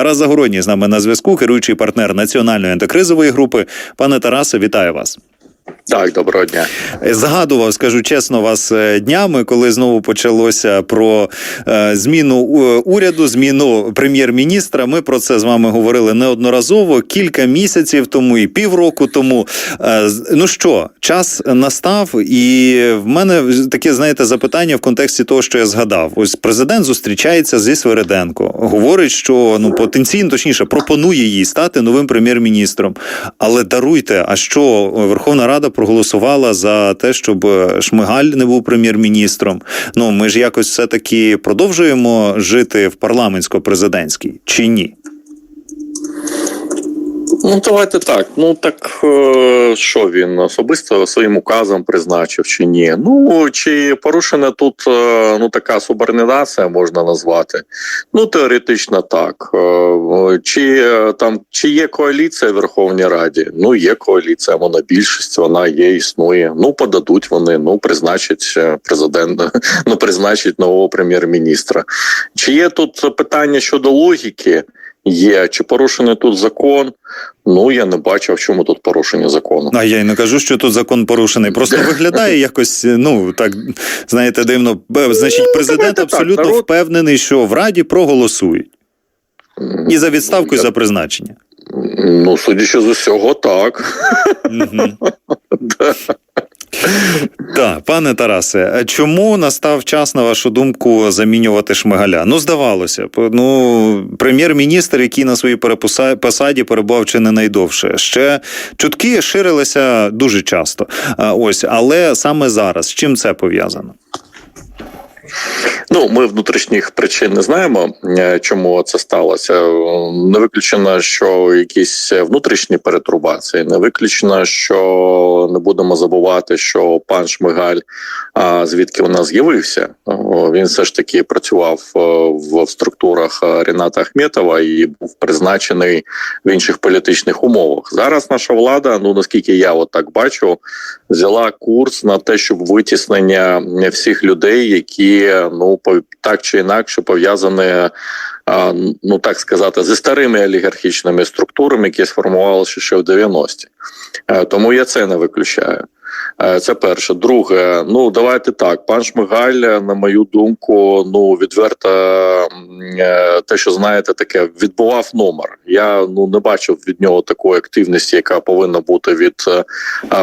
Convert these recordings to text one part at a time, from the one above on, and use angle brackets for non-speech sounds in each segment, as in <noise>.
Тарас Загородній з нами на зв'язку, керуючий партнер національної антикризової групи. Пане Тарасе, вітаю вас. Так, доброго дня. Згадував, скажу чесно, вас е, днями, коли знову почалося про е, зміну е, уряду, зміну прем'єр-міністра. Ми про це з вами говорили неодноразово кілька місяців тому і півроку тому. Ну що, час настав, і в мене таке, знаєте, запитання в контексті того, що я згадав. Ось президент зустрічається зі Свериденко, говорить, що ну потенційно точніше пропонує їй стати новим прем'єр-міністром. Але даруйте, а що Верховна Рада проголосувала за те, щоб Шмигаль не був прем'єр-міністром. Ну ми ж якось все таки продовжуємо жити в парламентсько-президентській чи ні? Ну давайте так. Ну так е, що він особисто своїм указом призначив чи ні? Ну чи порушена тут е, ну така субординація можна назвати? Ну теоретично так. Е, Чи там чи є коаліція в Верховній Раді? Ну є коаліція, вона більшість, вона є, існує. Ну подадуть вони, ну призначать е, президента, <laughs> ну призначать нового прем'єр-міністра. Чи є тут питання щодо логіки? Є чи порушений тут закон? Ну я не бачив, в чому тут порушення закону. А я й не кажу, що тут закон порушений. Просто <laughs> виглядає якось, ну так знаєте, дивно. Значить, президент давайте так, абсолютно народ- впевнений, що в Раді проголосують і за відставку, і за призначення. Ну, судячи з усього, так. <laughs> Так, пане Тарасе, чому настав час, на вашу думку, замінювати Шмигаля? Ну, здавалося б, ну прем'єр-міністр, який на своїй посаді перебував чи не найдовше. Ще чутки ширилися дуже часто. Ось, але саме зараз з чим це пов'язано? Ну, ми внутрішніх причин не знаємо, е, чому це сталося. Не виключено, що якісь внутрішні перетурбації, не виключено, що не будемо забувати, що пан Шмигаль, а звідки нас з'явився, він все ж таки працював е, в структурах е, Ріната Ахметова і був призначений в інших політичних умовах. Зараз наша влада, ну наскільки я от так бачу, взяла курс на те, щоб витіснення всіх людей, які ну так чи інакше пов'язані. а, Ну так сказати, зі старими олігархічними структурами, які сформувалися ще в 90-ті. Е, Тому я це не виключаю. Е, Це перше. Друге, ну давайте так. Пан Шмигаль, на мою думку, ну відверто е, те, що знаєте, таке відбував номер. Я ну не бачив від нього такої активності, яка повинна бути від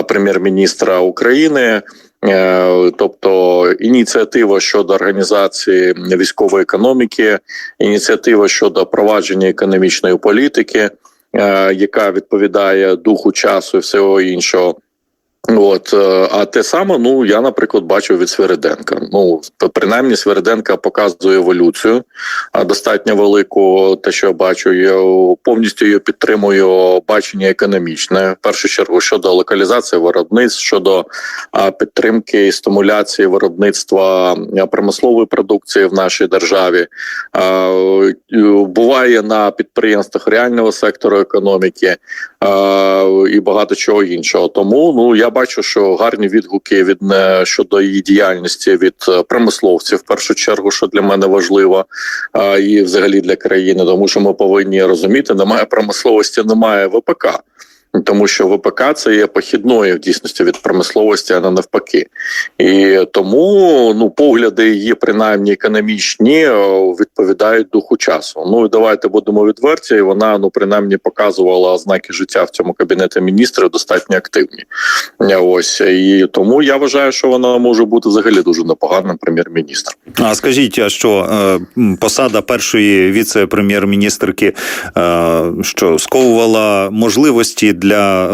прем'єр-міністра України. Е, Тобто ініціатива щодо організації військової економіки, ініціатива щодо провадження економічної політики, е, яка відповідає духу часу і всього іншого. От, е, а те саме, ну я, наприклад, бачив від Свериденка. Ну, принаймні, Свериденка показує еволюцію достатньо велику. Те, що я бачу, я повністю її підтримую бачення економічне. В першу чергу щодо локалізації виробництв, щодо підтримки і стимуляції виробництва промислової продукції в нашій державі. Буває на підприємствах реального сектору економіки і багато чого іншого. Тому ну я бачу, що гарні відгуки від е, щодо її діяльності від е, промисловців, в першу чергу, що для мене важливо, і взагалі для країни, тому що ми повинні розуміти, немає промисловості, немає ВПК. Тому що ВПК це є похідною в дійсності від промисловості, а не навпаки. І тому ну погляди її, принаймні економічні, е, відповідають духу часу. Ну і давайте будемо відверті. і Вона ну принаймні показувала ознаки життя в цьому кабінеті міністрів достатньо активні. Е, Ось і тому я вважаю, що вона може бути взагалі дуже непоганим прем'єр-міністром. А скажіть, а що е, посада першої віце-прем'єр-міністрки що сковувала можливості для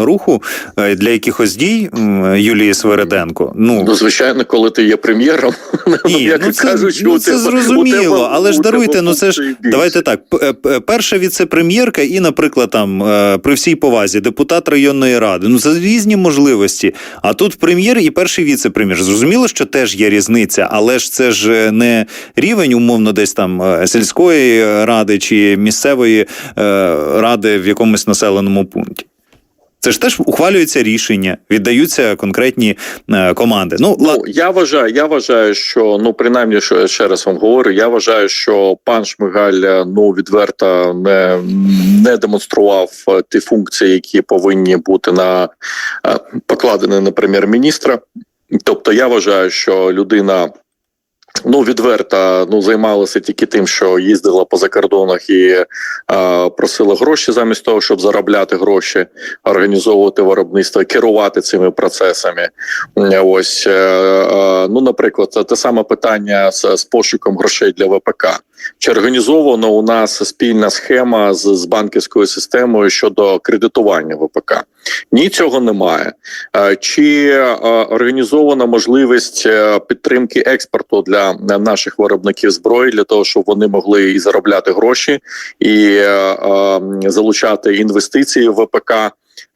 руху е, для якихось дій Юлії Свереденко? Ну Ну, звичайно, коли ти є прем'єром, <laughs> Ні, як ну це, кажуть, ну, це зрозуміло, тебе- але ж даруйте, ну це ж давайте так. п- Перша віце-прем'єрка і, наприклад, там е, при всій повазі, депутат районної ради. Ну це різні можливості. А тут прем'єр і перший віце-прем'єр. Зрозуміло, що теж є різниця, але ж це ж е, не рівень, умовно, десь там е, сільської ради чи місцевої е, ради в якомусь населеному пункті. Це ж теж ухвалюються рішення, віддаються конкретні е, команди. Ну, Ну, я вважаю, я вважаю, що ну принаймні, що ще раз вам говорю. Я вважаю, що пан Шмигаль е, ну відверто не, не демонстрував е, ті функції, які повинні бути на е, покладені на прем'єр-міністра. Тобто, я вважаю, що людина. Ну, відверто ну займалася тільки тим, що їздила по закордонах і е, просила гроші замість того, щоб заробляти гроші, організовувати виробництво, керувати цими процесами. Ось е, е, ну, наприклад, те саме питання з, з пошуком грошей для ВПК. Чи організовано у нас спільна схема з, з банківською системою щодо кредитування ВПК? Ні, цього немає. Е, Чи е, організована можливість е, підтримки експорту для наших виробників зброї для того, щоб вони могли і заробляти гроші, і залучати інвестиції в ВПК?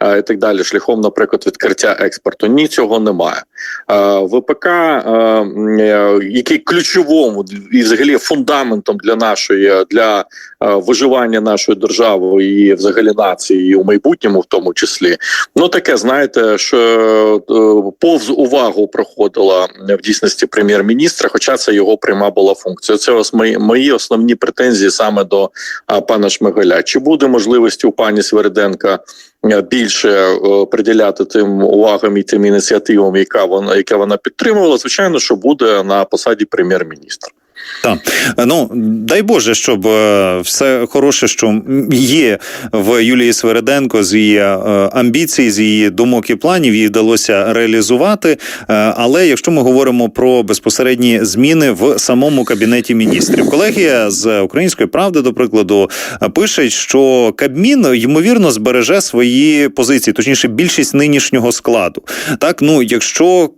Е, І так далі, шляхом, наприклад, відкриття експорту. Ні, цього немає. Е, ВПК, е, який ключовим і взагалі фундаментом для нашої для виживання нашої держави і взагалі нації і у майбутньому, в тому числі, ну таке знаєте, що повз увагу проходила в дійсності прем'єр-міністра, хоча це його пряма була функція. Це ось мої, мої основні претензії саме до пана Шмигаля. Чи буде можливість у пані Свериденка більше е, приділяти тим увагам і тим ініціативам, яка вона яка вона підтримувала? Звичайно, що буде на посаді прем'єр-міністра. Так, ну дай Боже, щоб е, все хороше, що є в Юлії Свереденко з її е, амбіцій, з її думок і планів, їй вдалося реалізувати. Е, Але якщо ми говоримо про безпосередні зміни в самому кабінеті міністрів, колегія з української правди, до прикладу, пише, що Кабмін ймовірно збереже свої позиції, точніше, більшість нинішнього складу. Так, ну якщо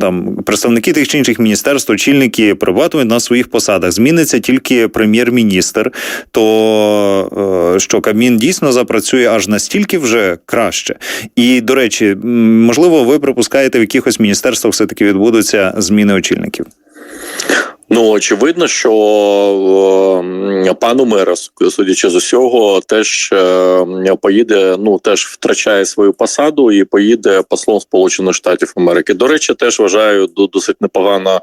там представники тих чи інших міністерств, очільники перебуватимуть на своїх посадах, зміниться тільки прем'єр-міністр, то е, що Кабмін дійсно запрацює аж настільки вже краще. І до речі, можливо, ви припускаєте, в якихось міністерствах все таки відбудуться зміни очільників. Ну очевидно, що е, пан Умера, судячи з усього, теж е, поїде. Ну теж втрачає свою посаду і поїде послом Сполучених Штатів Америки. До речі, теж вважаю досить непогана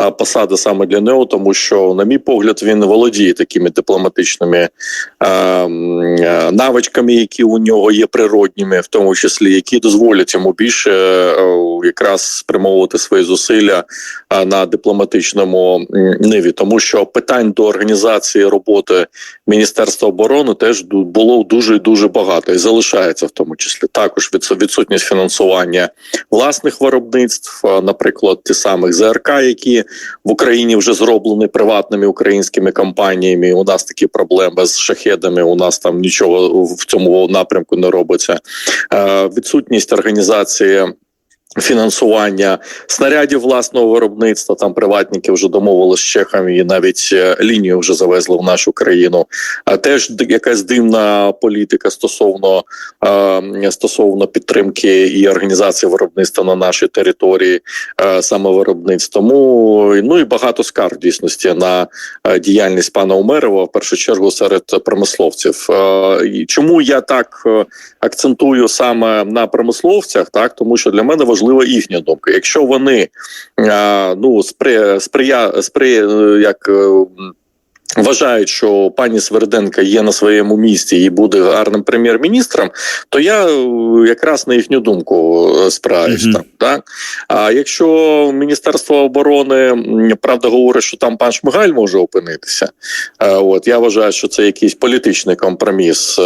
е, посада саме для нього, тому що, на мій погляд, він володіє такими дипломатичними навичками, які у нього є природніми, в тому числі які дозволять йому більше якраз спрямовувати свої зусилля на дипломатичному ниві, тому що питань до організації роботи Міністерства оборони теж було дуже дуже багато і залишається в тому числі також відсутність фінансування власних виробництв, наприклад, ті самих ЗРК, які в Україні вже зроблені приватними українськими компаніями. У нас такі проблеми з шахедами. У нас там нічого в цьому напрямку не робиться. Відсутність організації. Фінансування снарядів власного виробництва там приватники вже домовилися з чехами і навіть е, лінію вже завезли в нашу країну. А теж якась дивна політика стосовно е, стосовно підтримки і організації виробництва на нашій території, е, саме виробництв. Тому ну і багато скарг дійсності на діяльність пана Умерова, в першу чергу серед промисловців. Чому я так акцентую саме на промисловцях? Так тому що для мене важлива їхня думка. Якщо вони е, ну спри, сприя, спри, е, як. Вважають, що пані Сверденка є на своєму місці і буде гарним прем'єр-міністром, то я е, якраз на їхню думку е, спираюсь Мгм. там. Так? А якщо Міністерство оборони правда говорить, що там пан Шмигаль може опинитися, е, от я вважаю, що це якийсь політичний компроміс,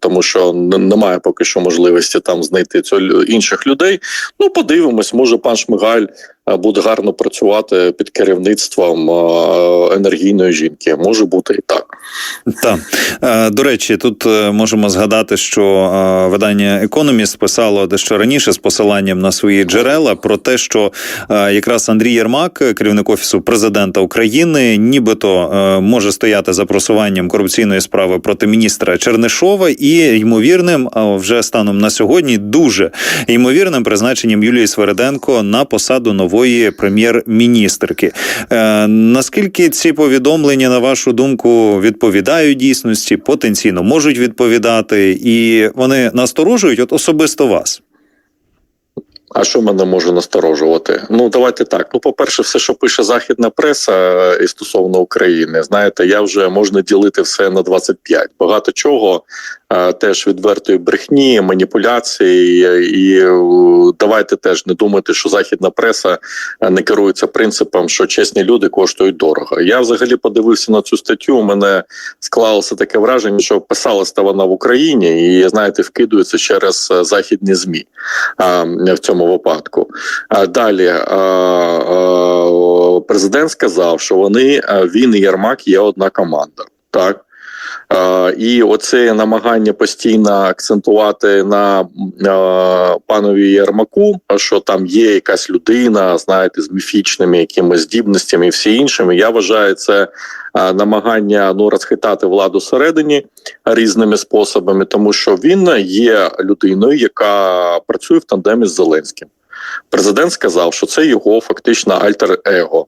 тому що немає поки що можливості там знайти цього інших людей. Ну, подивимось, може пан Шмигаль буде гарно працювати під керівництвом енергійної жінки. Може бути і так. Так. Е, До речі, тут е, можемо згадати, що е, видання Економіст писало дещо раніше з посиланням на свої джерела про те, що якраз Андрій Єрмак, керівник офісу президента України, нібито може стояти за просуванням корупційної справи проти міністра Чернишова і ймовірним, вже станом на сьогодні, дуже ймовірним призначенням Юлії Свереденко на посаду нової прем'єр-міністрки. Наскільки ці повідомлення, на вашу думку, відповідають дійсності? потенційно можуть відповідати, і вони насторожують от особисто вас. А що мене може насторожувати? Ну давайте так. Ну, по-перше, все, що пише західна преса е, і стосовно України, знаєте, я вже можна ділити все на 25. Багато чого е, теж відвертої брехні, маніпуляції, і е, давайте теж не думати, що західна преса не керується принципом, що чесні люди коштують дорого. Я взагалі подивився на цю статтю. У мене склалося таке враження, що писалася вона в Україні, і знаєте, вкидується через західні змі а, в цьому випадку. Далі президент сказав, що вони він і Ярмак є одна команда. Так. І оце намагання постійно акцентувати на панові Єрмаку, що там є якась людина, знаєте, з міфічними якимись здібностями і всі іншими. Я вважаю, це намагання ну розхитати владу всередині різними способами, тому що він є людиною, яка працює в тандемі з Зеленським. Президент сказав, що це його фактично альтер-его.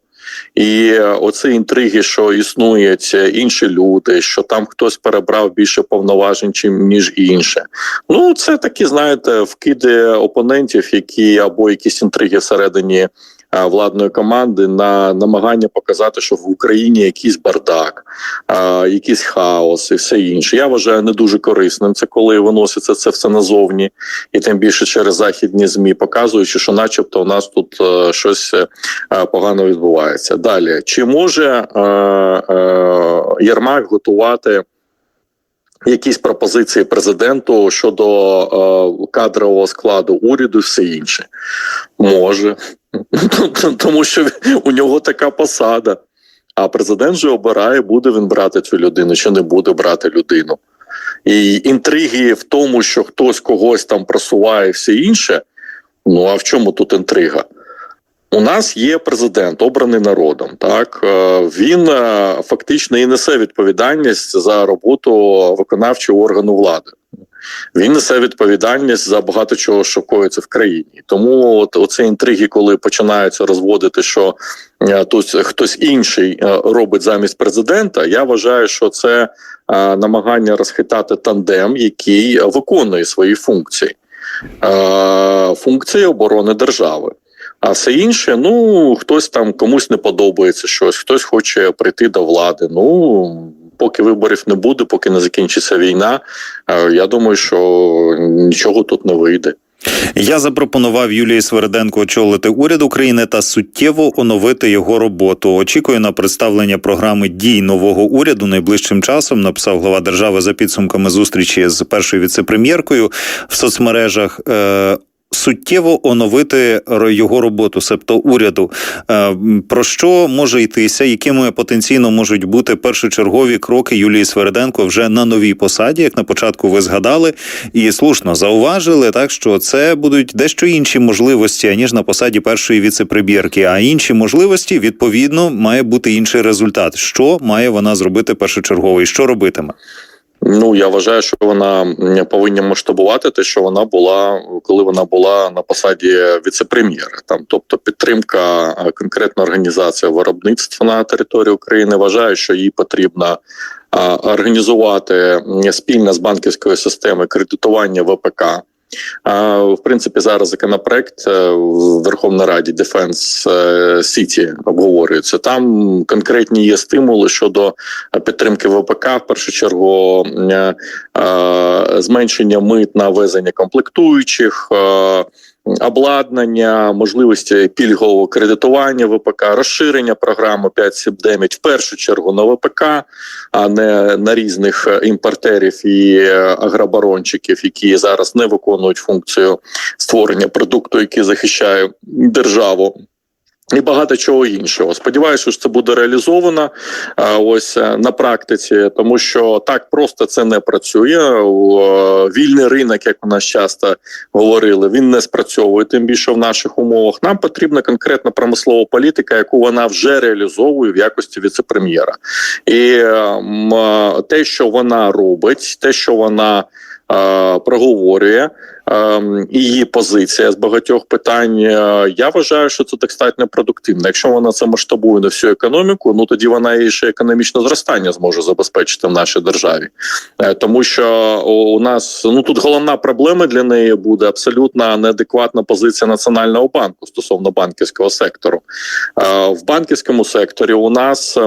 І оці інтриги, що існують інші люди, що там хтось перебрав більше повноважень, чим ніж інше. Ну це такі, знаєте, вкиди опонентів, які або якісь інтриги всередині владної команди на намагання показати, що в Україні якийсь бардак, якийсь хаос і все інше. Я вважаю не дуже корисним. Це коли виноситься це все назовні, і тим більше через західні змі, показуючи, що, начебто, у нас тут е, щось е, погано відбувається. Далі чи може е, е, Єрмак готувати? Якісь пропозиції президенту щодо е, кадрового складу уряду, і все інше може, <laughs> тому що у нього така посада. А президент же обирає, буде він брати цю людину, чи не буде брати людину. І інтриги в тому, що хтось когось там просуває, все інше. Ну а в чому тут інтрига? У нас є президент, обраний народом. Так Е, він е, фактично і несе відповідальність за роботу виконавчого органу влади. Він несе відповідальність за багато чого, що коїться в країні. Тому от оці інтриги, коли починаються розводити, що е, тут хтось інший е, робить замість президента. Я вважаю, що це е, намагання розхитати тандем, який виконує свої функції, е, функції оборони держави. А все інше, ну хтось там комусь не подобається щось, хтось хоче прийти до влади. Ну поки виборів не буде, поки не закінчиться війна. е, Я думаю, що нічого тут не вийде. Я запропонував Юлії Свериденко очолити уряд України та суттєво оновити його роботу. Очікую на представлення програми дій нового уряду найближчим часом. Написав глава держави за підсумками зустрічі з першою віцепрем'єркою в соцмережах. Суттєво оновити його роботу, себто уряду. Е, Про що може йтися, якими потенційно можуть бути першочергові кроки Юлії Свериденко вже на новій посаді, як на початку ви згадали, і слушно зауважили, так що це будуть дещо інші можливості аніж на посаді першої віцепрем'єрки. А інші можливості відповідно має бути інший результат. Що має вона зробити першочергово і що робитиме? Ну я вважаю, що вона повинна масштабувати те, що вона була, коли вона була на посаді віцепрем'єра. Там, тобто, підтримка е, конкретної організації виробництва на території України. Вважаю, що їй потрібно організувати м, спільно з банківською системою кредитування ВПК. В принципі, зараз законопроект е, в Верховній Раді Дефенс Сіті обговорюється. Там конкретні є стимули щодо підтримки ВПК, в першу чергу е, е, зменшення мит на везення комплектуючих. Обладнання, можливості пільгового кредитування ВПК, розширення програми 5-9 в першу чергу на ВПК, а не на різних е, імпортерів і е, агробарончиків, які зараз не виконують функцію створення продукту, який захищає державу. І багато чого іншого. Сподіваюся, що це буде реалізовано ось е, на практиці, тому що так просто це не працює. Е, Вільний ринок, як у нас часто говорили, він не спрацьовує тим більше в наших умовах. Нам потрібна конкретна промислова політика, яку вона вже реалізовує в якості віцепрем'єра. І е, м, е, те, що вона робить, те, що вона. Е, проговорює. Ем, її позиція з багатьох питань. е, Я вважаю, що це достатньо продуктивно. Якщо вона це масштабує на всю економіку, ну тоді вона і ще економічне зростання зможе забезпечити в нашій державі, Е, тому що у нас ну тут головна проблема для неї буде абсолютно неадекватна позиція національного банку стосовно банківського сектору. Е, В банківському секторі у нас.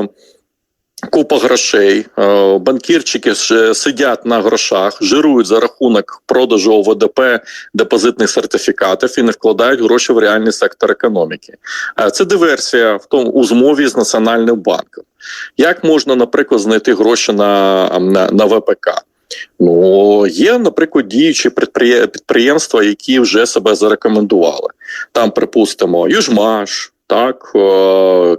Купа грошей, Е, банкірчики сидять на грошах, жирують за рахунок продажу ОВДП депозитних сертифікатів і не вкладають гроші в реальний сектор економіки. Е, Це диверсія в тому у змові з національним банком. Як можна, наприклад, знайти гроші на, на, на ВПК? Ну є, наприклад, діючі підприємства, які вже себе зарекомендували. Там, припустимо, Южмаш. Так,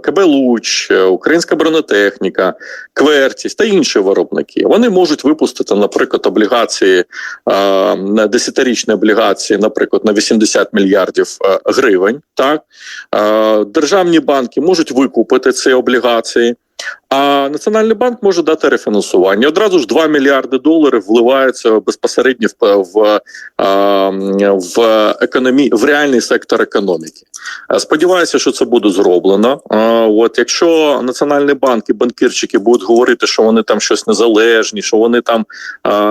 КБ Луч, е, Українська бронетехніка, Квертіс та інші виробники. Вони можуть випустити, наприклад, облігації е, десятирічні облігації, наприклад, на 80 мільярдів е, гривень. Так державні банки можуть викупити ці облігації. А Національний банк може дати рефінансування. Одразу ж 2 мільярди доларів вливаються безпосередньо в, в, в економі, в реальний сектор економіки. Е, Сподіваюся, що це буде зроблено. От якщо Національний банк і банкірчики будуть говорити, що вони там щось незалежні, що вони там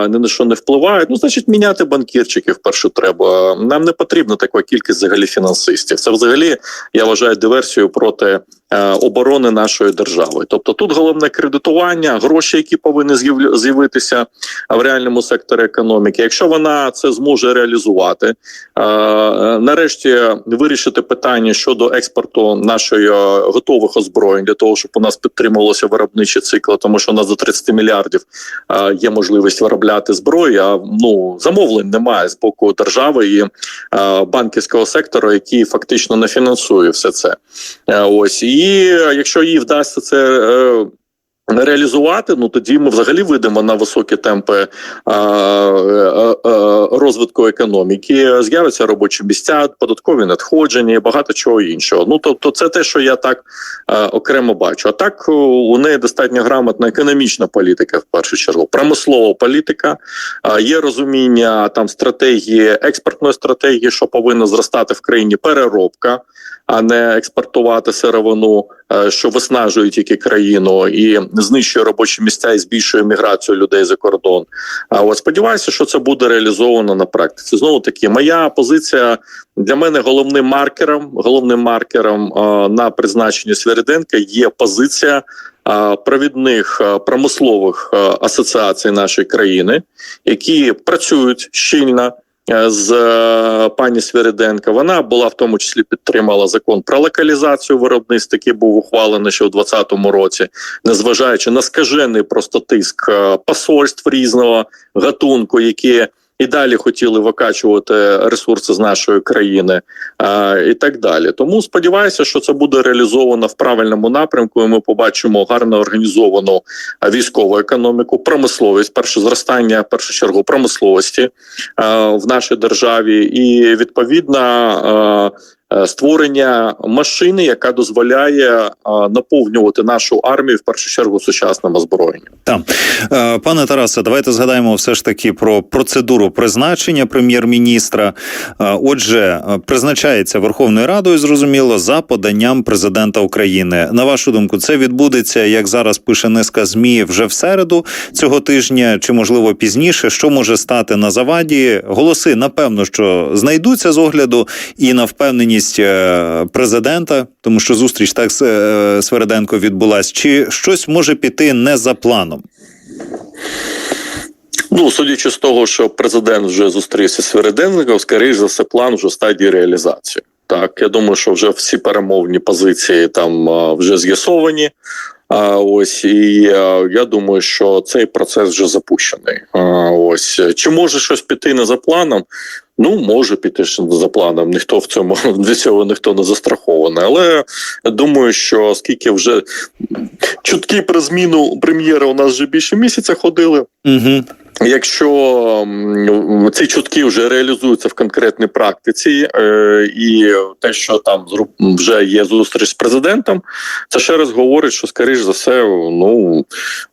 ні на що не впливають, ну значить міняти банкірчиків вперше треба. Нам не потрібна така кількість взагалі фінансистів. Це взагалі я вважаю диверсією проти е, оборони нашої держави. Тобто тут головне кредитування, гроші, які повинні з'явитися в реальному секторі економіки. Якщо вона це зможе реалізувати, е, е, нарешті вирішити питання щодо експорту нашої е, готових озброєнь для того, щоб у нас підтримувалося виробничі цикли, тому що у нас до 30 мільярдів е, є можливість виробляти зброю. А ну замовлень немає з боку держави і е, банківського сектору, який фактично не фінансує все це. Ось і якщо їй вдасться це. Е, Реалізувати, ну тоді ми взагалі вийдемо на високі темпи а, е, е, розвитку економіки. З'являться робочі місця, податкові надходження багато чого іншого. Ну тобто, це те, що я так е, окремо бачу. А так у неї достатньо грамотна економічна політика, в першу чергу, промислова політика. А, Є розуміння там стратегії експортної стратегії, що повинна зростати в країні переробка, а не експортувати сировину, е, що виснажує тільки країну і знищує робочі місця і збільшує міграцію людей за кордон. А от сподіваюся, що це буде реалізовано на практиці. Знову таки, моя позиція для мене головним маркером, головним маркером е, на призначенні Свириденка є позиція. е, Провідних е, промислових е, асоціацій нашої країни, які працюють щільно е, з е, пані Свириденко. Вона була в тому числі підтримала закон про локалізацію виробництв, який був ухвалений ще у 2020 році, незважаючи на скажений просто тиск е, посольств різного гатунку, які і далі хотіли викачувати ресурси з нашої країни а, і так далі. Тому сподіваюся, що це буде реалізовано в правильному напрямку. і Ми побачимо гарно організовану військову економіку, промисловість, перше зростання в першу чергу промисловості а, в нашій державі, і відповідно. а, Створення машини, яка дозволяє наповнювати нашу армію в першу чергу сучасним озброєнням. Там Е, пане Тарасе, давайте згадаємо все ж таки про процедуру призначення прем'єр-міністра. Е, Отже, е, призначається Верховною Радою, зрозуміло, за поданням президента України. На вашу думку, це відбудеться, як зараз пише низка змі, вже в середу цього тижня, чи можливо пізніше. Що може стати на заваді? Голоси напевно, що знайдуться з огляду і на впевненість е, президента, тому що зустріч так з Свереденко відбулась. Чи щось може піти не за планом? Ну, судячи з того, що президент вже зустрівся з Свириденником, скоріш за все, план вже в стадії реалізації. Так, я думаю, що вже всі перемовні позиції там вже з'ясовані. А ось і а, я думаю, що цей процес вже запущений. А, ось чи може щось піти не за планом? Ну, може піти за планом. Ніхто в цьому <laughs> для цього ніхто не застрахований. Але думаю, що оскільки вже чутки про зміну прем'єра у нас вже більше місяця ходили. Угу. Якщо ці чутки вже реалізуються в конкретній практиці, е, і те, що там вже є зустріч з президентом, це ще раз говорить, що скоріш за все, ну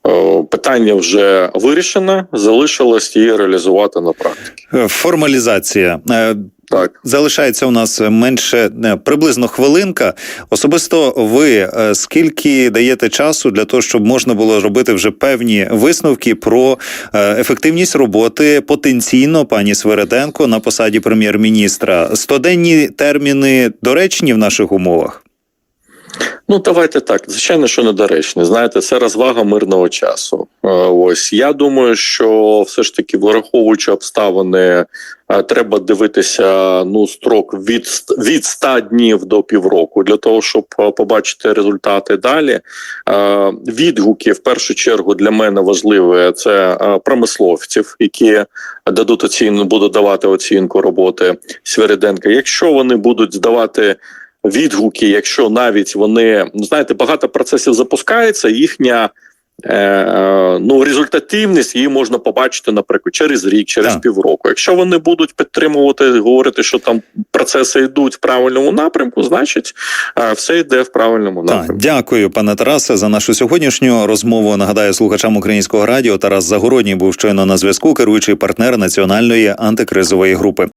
е, питання вже вирішено, залишилось її реалізувати на практиці. Е, Формалізація. Е, Так. Залишається у нас менше не приблизно хвилинка. Особисто ви е, скільки даєте часу для того, щоб можна було робити вже певні висновки про е, ефективність роботи потенційно пані Свереденко на посаді прем'єр-міністра? Стоденні терміни доречні в наших умовах. Ну, давайте так. Звичайно, що недоречні. Знаєте, це розвага мирного часу. Е, Ось я думаю, що все ж таки, враховуючи обставини, е, треба дивитися ну строк від від 100 днів до півроку для того, щоб е, побачити результати далі. Відгуки в першу чергу для мене важливі це промисловців, які дадуть оцінку, будуть давати оцінку роботи Свириденка. Якщо вони будуть здавати відгуки, якщо навіть вони ну знаєте, багато процесів запускається, їхня е, е, ну результативність її можна побачити, наприклад, через рік, через Так. півроку. Якщо вони будуть підтримувати, говорити, що там процеси йдуть в правильному напрямку, значить е, все йде в правильному Так, напрямку. дякую, пане Тарасе, за нашу сьогоднішню розмову. Нагадаю слухачам українського радіо. Тарас Загородній був щойно на зв'язку, керуючий партнер національної антикризової групи.